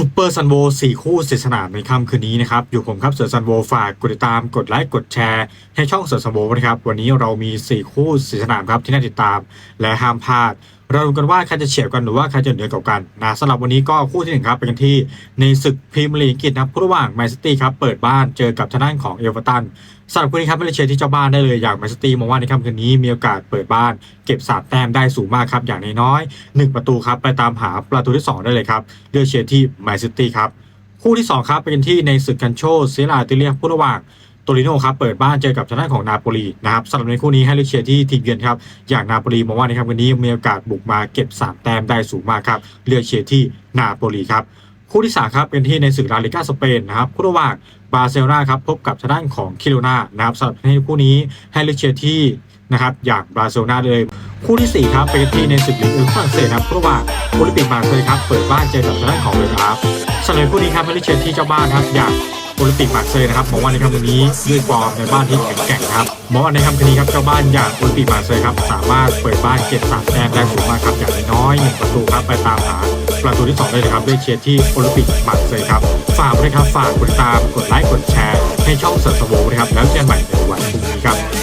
ซูเปอร์ซันโวสี่คู่เสียสนามในค่ำคืนนี้นะครับ อยู่ผมครับเสือซันโวฝากกดติดตามกดไลค์กดแชร์ ให้ช่องเสือซันโวนะครับ วันนี้เรามี 4 คู่เสียสนามครับที่น่าติดตามและห้ามพลาด เราดูกันว่าใครจะเฉียบกันหรือว่าใครจะเหนือกว่ากันนะสำหรับวันนี้ก็คู่ที่หนึ่งครับเป็นกันที่ในศึกพรีเมียร์ลีกอังกฤษนะระหว่างแมนซิตี้ครับเปิดบ้านเจอกับทางด้านของเอเวอร์ตันสำหรับคู่นี้ครับไม่ได้เชียร์ที่เจ้าบ้านได้เลยอย่างแมนซิตี้มองว่าในค่ำคืนนี้มีโอกาสเปิดบ้าน เก็บสามแต้มได้สูงมากครับอย่างน้อยๆหนึ่งประตูครับไปตามหาประตูที่สองได้เลยครับเลือกเชียร์ที่แมนซิตี้ครับคู่ที่สองครับเป็นที่ในศึกกันโชเซราติเลียคู่ระหว่าง โตริโนครับเปิดบ้านเจอกับทางด้านของนาโปลีนะครับสำหรับในคู่นี้ให้เลือกเชียร์ที่ทีมเยือนครับอย่างนาโปลีมองว่าในค่ำคืนนี้มีโอกาสบุกมาเก็บสามแต้มได้สูงมากครับเลือกเชียร์ที่นาโปลีครับคู่ที่สามครับเป็นที่ในศึกลาลิก้าสเปนนะครับคู่ระหว่างบาร์เซโลนาครับพบกับทางด้านของคิโลนานะครับสำหรับในคู่นี้ให้เลือกเชียร์ที่นะครับอยางบาร์เซโลนาเลยคู่ที่สี่ครับเป็นที่ในศึกลีกเออฝรั่งเศสนะครับระหว่างโอลิมปิกมาร์เซยครับเปิดบ้านเจอกับทางด้านของเรอัลอาร์ฟสำหรับคู่นี้ครับให้เลือกเชียร์ที่เจ้าบ้านครับอยาง โอลิมปิกมาร์เซยนะครับมองว่าในคำคืนนี้ด้วยฟอร์มในบ้านที่แข็งแกร่งครับมองว่าในคำคืนนี้ครับเจ้าบ้านอย่างโอลิมปิกมาร์เซยครับสามารถเปิดบ้านเก็บสามแต้มได้สูงมากครับอย่างน้อยหนึ่งประตูครับไปตามหาประตูที่2เลยนะครับด้วยเชียร์ที่โอลิมปิกมาร์เซยครับฝากด้วยครับฝากกดติดตามกดไลค์กดแชร์ให้ช่องเสริมสโวนะครับแล้วเจอกันใหม่ในวันพรุ่งนี้ครับ